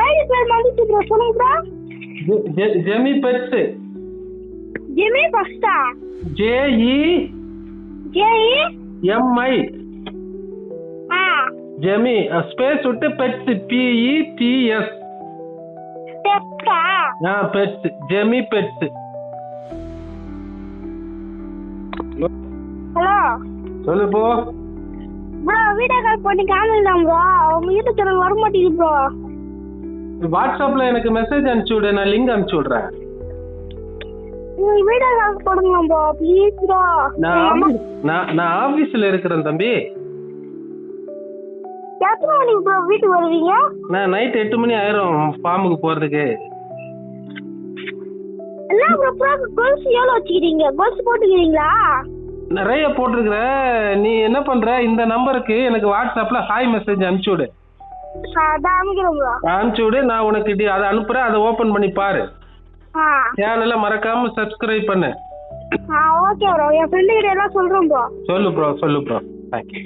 ID பேர் வந்துச்சு bro சொல்லுங்க ப்ரோ ஜெ- ஜெ- ஜெமி பெட்ஸ் ஜிமி ஃபர்ஸ்டா J E J E M I ஆ ஜெமி ஸ்பேஸ் விட்டு பெட்ஸ் பிஇ டிஎஸ் டெஸ்டா ஆ பெட்ஸ் ஜெமி பெட்ஸ் ஹலோ சொல்லு போ ப்ரோ வீடியோ கால் பண்ணி காமிக்கலாம் ப்ரோ உங்க யூடியூப் சேனல் வர மாட்டேங்குது ப்ரோ வாட்ஸ்அப்ல எனக்கு மெசேஜ் அனுப்பிச்சு விடு நான் லிங்க் அனுப்பிச்சு விடுறேன். நான் ஆபீஸ் நான் நான் ஆபீஸ்ல இருக்கிறேன் தம்பி. எத்தனை மணிக்கு ப்ரோ வீட்டுக்கு வருவீங்க? நான் நைட் எட்டு மணி ஆயிரும் ஃபார்முக்கு போறதுக்கு. என்ன ப்ரோ ப்ரோ கோல்ஸ் எவ்வளோ வச்சுக்கிறீங்க? கோல்ஸ் போட்டுக்கிறீங்களா? நிறைய போட்டிருக்கிற நீ என்ன பண்ற? இந்த நம்பருக்கு எனக்கு வாட்ஸ்அப்ல ஹாய் மெசேஜ் அனுப்பிச்சு விடு. அனுப்பிச்சு விடு நான் உனக்கு அதை அனுப்புறேன் அதை ஓபன் பண்ணி பாரு. சேனலை மறக்காம சப்ஸ்கிரைப் பண்ணு. ஓகே ப்ரோ என் ஃப்ரெண்டு கிட்ட எல்லாம் சொல்கிறேன் ப்ரோ சொல்லு ப்ரோ சொல்லு ப்ரோ தேங்க்யூ